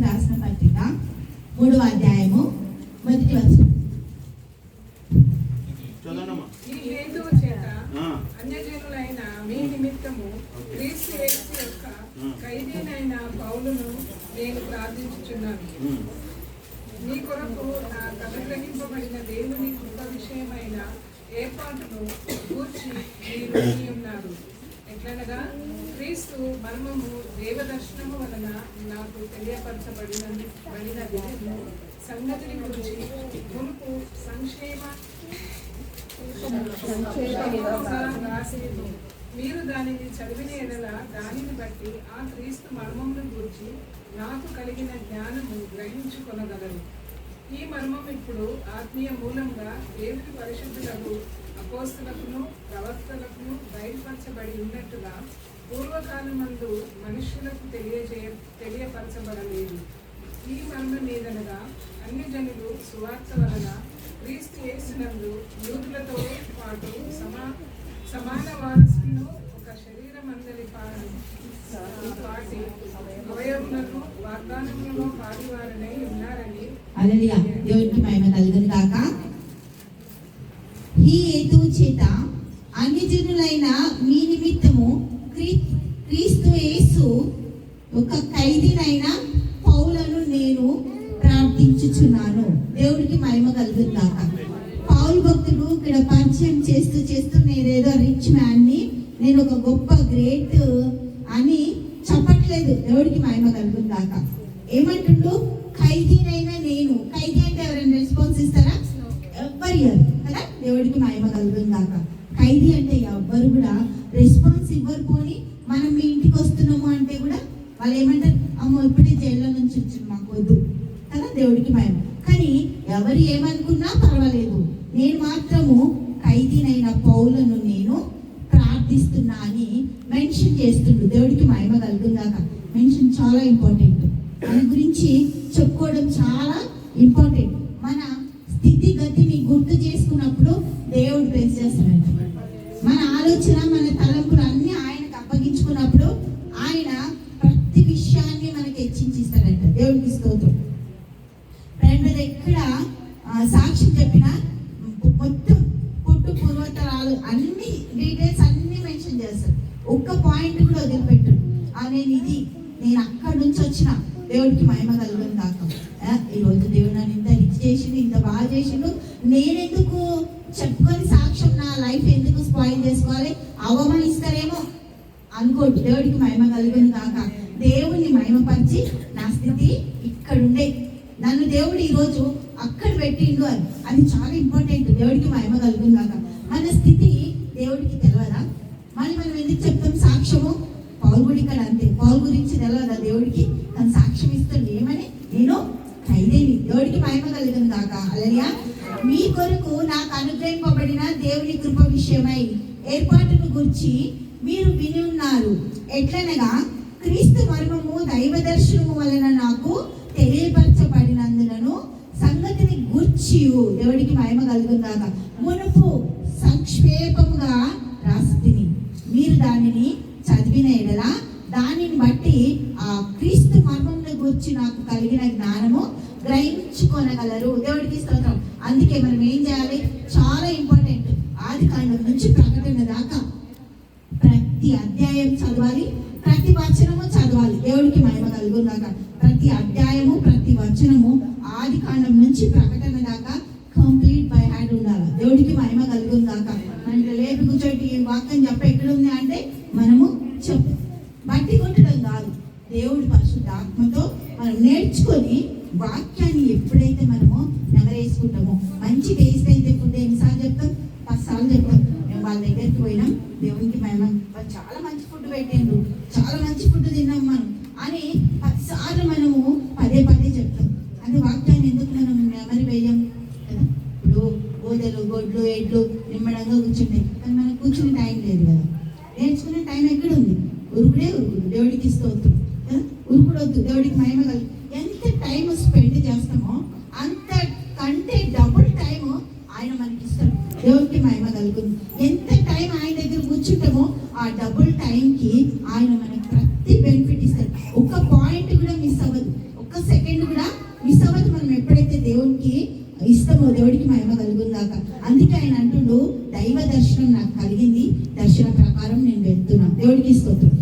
కొరింతీయులకు రాసిన పత్రిక మూడవ అధ్యాయము మొదటి వచ్చు మీ నిమిత్తము క్రీస్తు యేసు యొక్క ఖైదీనైన పౌలును నేను ప్రార్థించుచున్నాను. మీ కొరకు నా అనుగ్రహింపబడిన దేవుని కృప విషయమైన ఏర్పాటును కూర్చి మీరు ఉన్నారు. ఎట్లనగా క్రీస్తు మర్మము దేవదర్శనము వలన నాకు తెలియపరచబడిన బడినది సంగతిని గురించి మునుపు సంక్షేమ రాసేది మీరు దానిని చదివిన ఎడల దానిని బట్టి ఆ క్రీస్తు మర్మమును గురించి నాకు కలిగిన జ్ఞానము గ్రహించుకొనగలరు ఈ మర్మం ఇప్పుడు ఆత్మీయ మూలంగా దేవుని పరిశుద్ధులకు అపోస్తులకును ప్రవక్తలకును బయలుపరచబడి ఉన్నట్టుగా పూర్వకాలమందు మనుష్యులకు తెలియజేయ తెలియపరచబడలేదు. ఈ మర్మ మీదనగా అన్ని జనులు సువార్త వలన క్రీస్తు యేసునందు యూదులతో పాటు సమా సమాన వారసులను ఒక శరీరమందలి పాడు పాటి అవయవులను వాగ్దానములను పాడివారనై ఉన్నారని దేవునికి మహిమ కలుగును చేత అన్యజనులైన మీ నిమిత్తము క్రీ- క్రీస్తు యేసు ఒక ఖైదీనైన పౌలను నేను ప్రార్థించుచున్నాను. దేవుడికి మహిమ కలుగుతాక పౌలు భక్తుడు ఇక్కడ పరిచయం చేస్తూ చేస్తూ నేనేదో రిచ్ మ్యాన్ని నేను ఒక గొప్ప గ్రేట్ అని చెప్పట్లేదు. దేవుడికి మహిమ కలుగుతాక కాక ఏమంటుండు? ఖైదీనైనా నేను. ఖైదీ అంటే ఎవరైనా రెస్పాన్స్ ఇస్తారా? ఎవ్వరు కదా? దేవుడికి మహిమ కలుగును దాకా ఖైదీ అంటే ఎవ్వరు కూడా రెస్పాన్స్ ఇవ్వరు పోని మనం మీ ఇంటికి వస్తున్నాము అంటే కూడా వాళ్ళు ఏమంటారు అమ్మో ఇప్పుడే జైల్లో నుంచి వచ్చింది మాకు వద్దు. కదా? దేవుడికి మహిమ. కానీ ఎవరు ఏమనుకున్నా పర్వాలేదు. నేను మాత్రము ఖైదీనైన పౌలను నేను ప్రార్థిస్తున్నా అని మెన్షన్ చేస్తుండు. దేవుడికి మహిమ కలుగుందాక మెన్షన్ చాలా ఇంపార్టెంట్. దాని గురించి చెప్పుకోవడం చాలా ఇంపార్టెంట్. గుర్తు చేసుకున్నప్పుడు దేవుడు ప్రేస్ చేస్తాడంట. మన ఆలోచన మన తలంపులు అన్ని ఆయనకు అప్పగించుకున్నప్పుడు ఆయన ప్రతి విషయాన్ని మనకి హెచ్చించిస్తాడంట. దేవుడికి స్తోత్రం. ఫ్రెండ్ ఎక్కడ సాక్షి సాక్ష్యం చెప్పిన మొత్తం పుట్టు పూర్వతరాలు అన్ని డీటెయిల్స్ అన్ని మెన్షన్ చేస్తారు. ఒక్క పాయింట్ కూడా వదిలిపెట్టు నేను ఇది నేను అక్కడి నుంచి వచ్చిన దేవుడికి మహిమ కలుగుని కాక ఆ, నేనెందుకు చెప్పుకొని సాక్ష్యం నా లైఫ్ ఎందుకు స్పాయిల్ చేసుకోవాలి? అవమానిస్తారేమో అనుకోండి. దేవుడికి మహిమ కలుగును కాక దేవుణ్ణి మహిమపరిచి నా స్థితి ఇక్కడుండే. నన్ను దేవుడు ఈరోజు అక్కడ పెట్టిండు అని. అది చాలా ఇంపార్టెంట్. దేవుడికి మహిమ కలుగును కాక మన స్థితి దేవుడికి తెలియదా మళ్ళీ మనం ఎందుకు చెప్తాం సాక్ష్యము? పౌరు ఇక్కడ అంతే. పౌరు గురించి తెలియదా దేవుడికి? తన సాక్ష్యం ఇస్తుంది. ఏమని? నేను ఖైదేని దేవుడికి మహిమ కలుగును కాక? అలలియా మీ కొరకు నాకు అనుగ్రహింపబడిన దేవుని కృప విషయమై ఏర్పాటును గురించి మీరు విని ఉన్నారు. ఎట్లనగా క్రీస్తు మర్మము దైవ దర్శనము వలన నాకు తెలియపరచబడినందునను సంగతిని గూర్చి దేవుడికి మహిమ కలుగుందాక మునుపు సంక్షేపముగా రాసిని మీరు దానిని చదివిన ఎడల దానిని బట్టి ఆ క్రీస్తు మర్మమును గుర్చి నాకు కలిగిన గ్రహించుకొనగలరు దేవుడికి స్తోత్రం. అందుకే మనం ఏం చేయాలి? చాలా ఇంపార్టెంట్ ఆది కాండం నుంచి ప్రకటన దాకా ప్రతి అధ్యాయం చదవాలి ప్రతి వచనము చదవాలి. దేవుడికి మహిమ కలుగున్నాక ప్రతి అధ్యాయము ప్రతి వచనము ఆది కాండం నుంచి ప్రకటన దాకా కంప్లీట్ బై హ్యాండ్ ఉండాలి. దేవుడికి మహిమ కలుగుందాక అంటే లేపి కూర్చోటి వాక్యం చెప్ప ఎక్కడ ఉంది అంటే మనము చెప్పు. బట్టి కొట్టడం కాదు. దేవుడి పరిశుద్ధ ఆత్మతో మనం నేర్చుకొని వాక్యాన్ని ఎప్పుడైతే మనము నెమరేసుకుంటామో మంచి టేస్ట్ అయితే ఫుడ్ ఎన్నిసార్లు చెప్తాం? పది సార్లు చెప్తాం. మేము వాళ్ళ దగ్గరికి పోయినాం. దేవునికి మేము వాళ్ళు చాలా మంచి ఫుడ్ పెట్టిండ్రు. చాలా మంచి ఫుడ్ తిన్నాం మనం. అని పదిసార్లు మనము పదే పదే చెప్తాం. అది వాక్యాన్ని ఎందుకు మనం నెమరి వేయం? కదా? ఇప్పుడు గోదెలు గొడ్లు ఎడ్లు నిమ్మడంగా కూర్చుంటాయి. కానీ మనకు కూర్చునే టైం లేదు కదా. నేర్చుకునే టైం ఎక్కడ ఉంది? ఉరుకుడే ఉరుకుడు. దేవుడికి ఇస్తూ కదా? ఉరుకుడు వద్దు. దేవుడికి మహిమ కలుగు ఎంత టైం స్పెండ్ చేస్తామో అంత కంటే డబుల్ టైం ఆయన మనకి దేవునికి దేవుడికి మహిమ కలుగుతుంది. ఎంత టైం ఆయన దగ్గర కూర్చుంటామో ఆ డబుల్ టైంకి ఆయన మనకి ప్రతి బెనిఫిట్ ఇస్తాడు. ఒక్క పాయింట్ కూడా మిస్ అవ్వదు. ఒక్క సెకండ్ కూడా మిస్ అవ్వదు. మనం ఎప్పుడైతే దేవునికి ఇస్తామో దేవుడికి మహిమ కలుగుందాక అందుకే ఆయన అంటుండు దైవ దర్శనం నాకు కలిగింది. దర్శన ప్రకారం నేను వెళ్తున్నాను దేవుడికి స్తోత్రం.